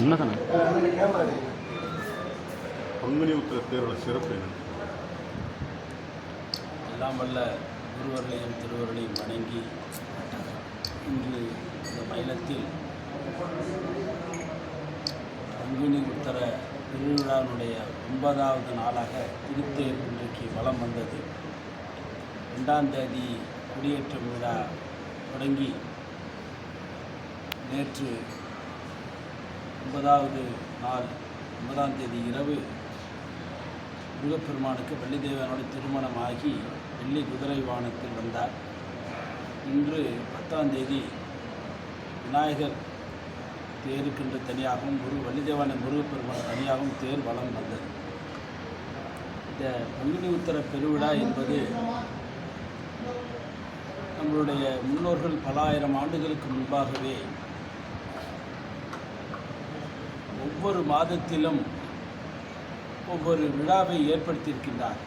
முன்னதானே பங்குனி உத்திர தேரோட சிறப்பு என்ன? எல்லாம் வல்ல குருவர்களையும் திருவர்களையும் வணங்கி இன்று இந்த மயிலத்தில் பங்குனி உத்தர திருவிழாவினுடைய ஒன்பதாவது நாளாக திருத்தேர் இன்றைக்கு வலம் வந்தது. ரெண்டாம் தேதி குடியேற்றம் விழா தொடங்கி நேற்று ஒன்பதாவது நாள் ஒன்பதாம் தேதி இரவு முருகப்பெருமானுக்கு வள்ளிதேவனோடு திருமணமாகி வெள்ளி குதிரை வானத்தில் வந்தார். இன்று பத்தாம் தேதி விநாயகர் தேருக்கென்று தனியாகவும் குரு வள்ளிதேவான முருகப்பெருமான் தனியாகவும் தேர் வளம் வந்தது. இந்த பங்குனி உத்தர பெருவிழா என்பது நம்மளுடைய முன்னோர்கள் பல ஆயிரம் ஆண்டுகளுக்கு முன்பாகவே ஒவ்வொரு மாதத்திலும் ஒவ்வொரு விழாவை ஏற்படுத்தியிருக்கின்றார்.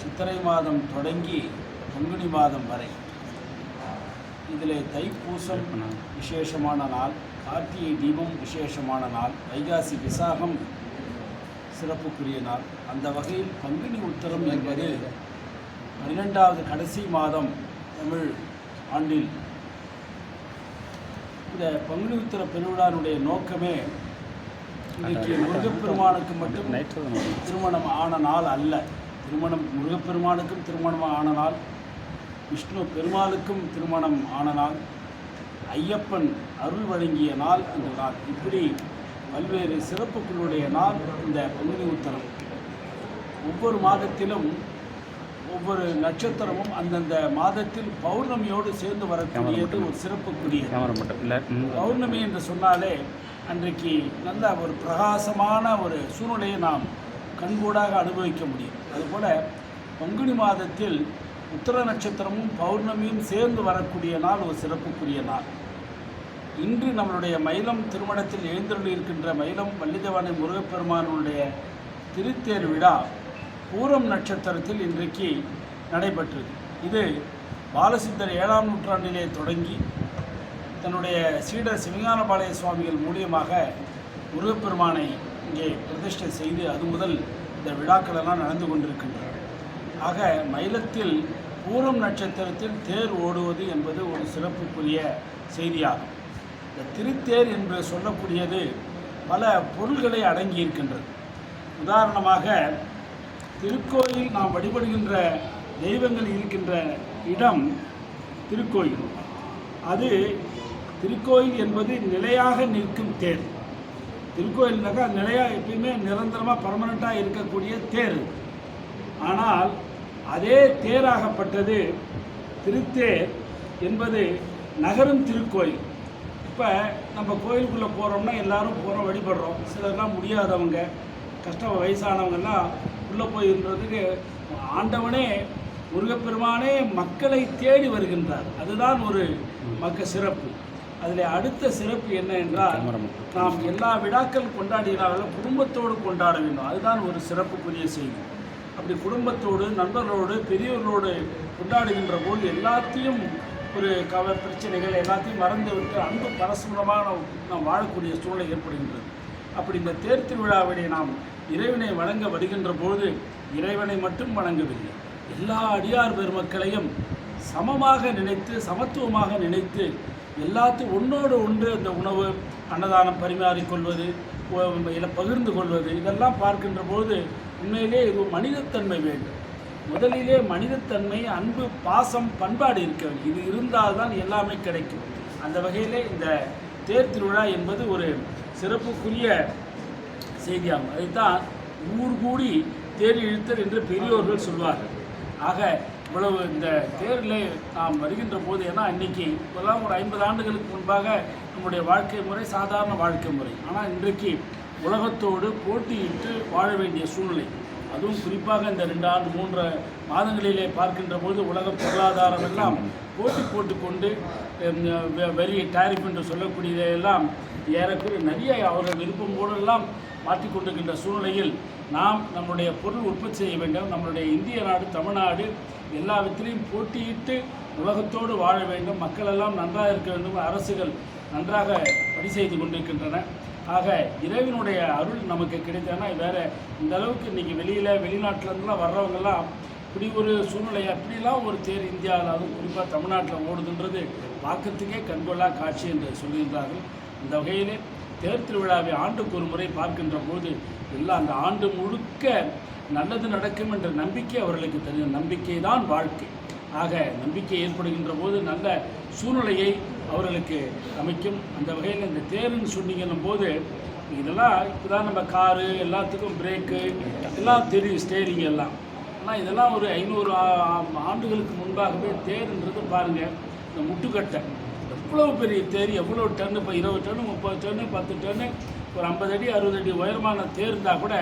சித்திரை மாதம் தொடங்கி பங்குனி மாதம் வரை. இதில் தைப்பூசம் விசேஷமான நாள் கார்த்திகை தீபம் விசேஷமான நாள் வைகாசி விசாகம் சிறப்புக்குரிய நாள். அந்த வகையில் பங்குனி உத்தரம் என்பது பன்னிரெண்டாவது கடைசி மாதம் தமிழ் ஆண்டில். இந்த பங்குனி உத்தர பெருவிழானுடைய நோக்கமே இன்னைக்கு முருகப்பெருமானுக்கு மட்டும் திருமணம் ஆன நாள் அல்ல. திருமணம் முருகப்பெருமானுக்கும் திருமணம் ஆன நாள் விஷ்ணு பெருமாளுக்கும் திருமணம் ஆன நாள் ஐயப்பன் அருள் வழங்கிய நாள் அந்த நாள். இப்படி பல்வேறு சிறப்புகளுடைய நாள் இந்த பங்குனி உத்தரம். ஒவ்வொரு மாதத்திலும் ஒவ்வொரு நட்சத்திரமும் அந்தந்த மாதத்தில் பௌர்ணமியோடு சேர்ந்து வரக்கூடியது ஒரு இல்லை. பௌர்ணமி என்று சொன்னாலே அன்றைக்கு நல்ல ஒரு பிரகாசமான ஒரு சூழ்நிலையை நாம் கண்கூடாக அனுபவிக்க முடியும். அதுபோல் பங்குனி மாதத்தில் உத்தர நட்சத்திரமும் பௌர்ணமியும் சேர்ந்து வரக்கூடிய நாள் ஒரு சிறப்புக்குரிய நாள். இன்று நம்மளுடைய மயிலம் திருமணத்தில் எழுந்தருளி இருக்கின்ற மயிலம் வள்ளிதேவானை முருகப்பெருமானுடைய திருத்தேர் விழா பூரம் நட்சத்திரத்தில் இன்றைக்கு நடைபெற்றது. இது பாலசித்தர் ஏழாம் நூற்றாண்டிலே தொடங்கி தன்னுடைய சீடர் சிவஞானபாளைய சுவாமிகள் மூலியமாக முருகப்பெருமானை இங்கே பிரதிஷ்டை செய்து அது முதல் இந்த விழாக்களெல்லாம் நடந்து கொண்டிருக்கின்றன. ஆக மயிலத்தில் பூரம் நட்சத்திரத்தில் தேர் ஓடுவது என்பது ஒரு சிறப்புக்குரிய செய்தியாகும். இந்த திருத்தேர் என்று சொல்லக்கூடியது பல பொருள்களை அடங்கியிருக்கின்றது. உதாரணமாக திருக்கோயில் நாம் வழிபடுகின்ற தெய்வங்கள் இருக்கின்ற இடம் திருக்கோயில். அது திருக்கோயில் என்பது நிலையாக நிற்கும் தேர். திருக்கோயில்னாக்கா நிலையாக எப்பயுமே நிரந்தரமாக பர்மனண்ட்டாக இருக்கக்கூடிய தேர். ஆனால் அதே தேராகப்பட்டது திருத்தேர் என்பது நகரும் திருக்கோயில். இப்போ நம்ம கோயிலுக்குள்ளே போகிறோம்னா எல்லாரும் போகிறோம் வழிபடுறோம். சிலர்லாம் முடியாதவங்க. கஷ்டம் வயசானவங்கெல்லாம் உள்ளே போயின்றதுக்கு ஆண்டவனே முருகப்பெருமானே மக்களை தேடி வருகின்றார். அதுதான் ஒரு மக்க சிறப்பு. அதில் அடுத்த சிறப்பு என்ன என்றால் நாம் எல்லா விழாக்கள் கொண்டாடினாலும் குடும்பத்தோடு கொண்டாட வேண்டும். அதுதான் ஒரு சிறப்புக்குரிய செய்தி. அப்படி குடும்பத்தோடு நண்பர்களோடு பெரியவர்களோடு கொண்டாடுகின்ற போது எல்லாத்தையும் ஒரு கவ பிரச்சனைகள் எல்லாத்தையும் மறந்துவிட்டு அன்பு பரஸ்பரமாக நாம் நாம் வாழக்கூடிய சூழ்நிலை ஏற்படுகின்றது. அப்படி இந்த தேர் திருவிழாவினை நாம் இறைவனை வணங்க வருகின்ற பொழுது இறைவனை மட்டும் வணங்கவில்லை. எல்லா அடியார் பெருமக்களையும் சமமாக நினைத்து சமத்துவமாக நினைத்து எல்லாத்தையும் ஒன்றோடு ஒன்று அந்த உணவு அன்னதானம் பரிமாறிக்கொள்வது பகிர்ந்து கொள்வது இதெல்லாம் பார்க்கின்ற பொழுது உண்மையிலே இது மனிதத்தன்மை வேண்டும். முதலிலே மனிதத்தன்மை அன்பு பாசம் பண்பாடு இருக்க வேண்டும். இது இருந்தால்தான் எல்லாமே கிடைக்கும். அந்த வகையிலே இந்த தேர் திருவிழா என்பது ஒரு சிறப்புக்குரிய செய்தியாகும் அதைத்தான் ஊர் கூடி தேர் இழுத்தல் என்று பெரியோர்கள் சொல்வார்கள். ஆக இவ்வளவு இந்த தேரில் நாம் வருகின்ற போது ஏன்னா இன்றைக்கி இப்போல்லாம் ஒரு ஐம்பது ஆண்டுகளுக்கு முன்பாக நம்முடைய வாழ்க்கை முறை சாதாரண வாழ்க்கை முறை. ஆனால் இன்றைக்கு உலகத்தோடு போட்டியிட்டு வாழ வேண்டிய சூழ்நிலை. அதுவும் குறிப்பாக இந்த ரெண்டு ஆண்டு மூன்று மாதங்களிலே பார்க்கின்ற பொழுது உலக பொருளாதாரம் எல்லாம் போட்டி போட்டுக்கொண்டு வெரி டாரிஃப் என்று சொல்லக்கூடியதையெல்லாம் ஏறக்குறைய நிறைய அவர்கள் விருப்பம் போலெல்லாம் மாற்றிக்கொண்டிருக்கின்ற சூழ்நிலையில் நாம் நம்முடைய பொருள் உற்பத்தி செய்ய வேண்டும். நம்மளுடைய இந்திய நாடு தமிழ்நாடு எல்லாவற்றிலையும் போட்டியிட்டு உலகத்தோடு வாழ வேண்டும். மக்கள் எல்லாம் நன்றாக இருக்க வேண்டும். அரசுகள் நன்றாக பணி செய்து கொண்டிருக்கின்றன. ஆக இறைவனுடைய அருள் நமக்கு கிடைத்தனா வேறு இந்த அளவுக்கு இன்றைக்கி வெளியில் வெளிநாட்டிலேருந்துலாம் வர்றவங்கெல்லாம் இப்படி ஒரு சூழ்நிலை அப்படிலாம் ஒரு தேர் இந்தியாவில் அதுவும் குறிப்பாக தமிழ்நாட்டில் ஓடுதுன்றது பார்க்கறதுக்கே கண்கொள்ளா காட்சி என்று சொல்லுகின்றார்கள் இந்த வகையிலே தேர் திருவிழாவை ஆண்டுக்கு ஒரு முறை பார்க்கின்ற போது எல்லாம் அந்த ஆண்டு முழுக்க நல்லது நடக்கும் என்ற நம்பிக்கை அவர்களுக்கு தெரியும். நம்பிக்கை தான் வாழ்க்கை. ஆக நம்பிக்கை ஏற்படுகின்ற போது நல்ல சூழ்நிலையை அவர்களுக்கு அமைக்கும். அந்த வகையில் இந்த தேருன்னு சொன்னீங்கன்னும் போது இதெல்லாம் இப்போ தான் நம்ம காரு எல்லாத்துக்கும் பிரேக்கு எல்லாம் தெரியும் ஸ்டேரிங் எல்லாம். ஆனால் இதெல்லாம் ஒரு ஐநூறு ஆண்டுகளுக்கு முன்பாகவே தேர்ன்றது பாருங்கள் இந்த முட்டுக்கட்டை. எவ்வளோ பெரிய தேர் எவ்வளோ டன்னு இப்போ இருபது டன்னு முப்பது டன்னு பத்து டன்னு ஒரு ஐம்பது அடி அறுபது அடி உயரமான தேர் இருந்தால் கூட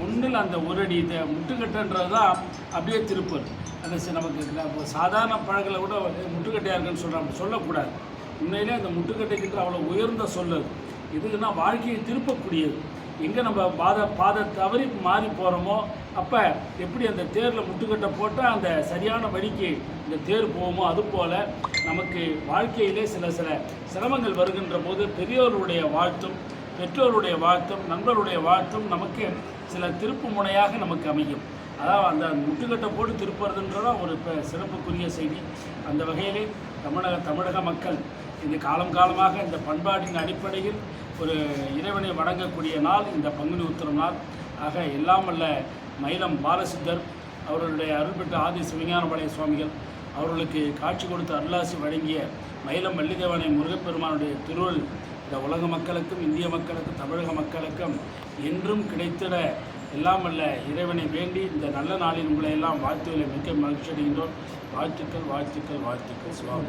ஒன்றில் அந்த ஒரு அடி இந்த முட்டுக்கட்டைன்றது தான் அப்படியே திருப்பர் அந்த நமக்கு சாதாரண பழங்களை கூட முட்டுக்கட்டையாக இருக்குன்னு சொல்கிறாங்க சொல்லக்கூடாது. உண்மையிலே அந்த முட்டுக்கட்டைக்கு அவ்வளோ உயர்ந்த சொல்லு இதுன்னா வாழ்க்கையை திருப்பக்கூடியது. எங்கே நம்ம பாத பாதை தவறி மாறி போகிறோமோ அப்போ எப்படி அந்த தேரில் முட்டுக்கட்டை போட்டால் அந்த சரியான வழிக்கு இந்த தேர் போகுமோ அதுபோல் நமக்கு வாழ்க்கையிலே சில சில சிரமங்கள் வருகின்ற போது பெரியோருடைய வாழ்த்தும் பெற்றோருடைய வாழ்த்தும் நண்பருடைய வாழ்த்தும் நமக்கு சில திருப்பு முனையாக நமக்கு அமையும். அதாவது அந்த முட்டுக்கட்டை போட்டு திருப்புறதுன்றதான் ஒரு சிறப்புக்குரிய செய்தி. அந்த வகையிலே தமிழக தமிழக மக்கள் இந்த காலம் காலமாக இந்த பண்பாட்டின் அடிப்படையில் ஒரு இறைவனை வணங்கக்கூடிய நாள் இந்த பங்குனி உத்திரம் நாள். ஆக எல்லாம் வல்ல மயிலம் பாலசித்தர் அவர்களுடைய அருள்பெற்ற ஆதி சிவஞானபாளைய சுவாமிகள் அவர்களுக்கு காட்சி கொடுத்து அருளாசி வழங்கிய மயிலம் வள்ளிதேவனை முருகப்பெருமானுடைய திருவள் இந்த உலக மக்களுக்கும் இந்திய மக்களுக்கும் தமிழக மக்களுக்கும் என்றும் கிடைத்திட எல்லாம் அல்ல இறைவனை வேண்டி இந்த நல்ல நாளில் உங்களை எல்லாம் வாழ்த்துக்களை மிக்க மகிழ்ச்சி அடைகின்றோம் வாழ்த்துக்கள் வாழ்த்துக்கள் வாழ்த்துக்கள். சுவாமி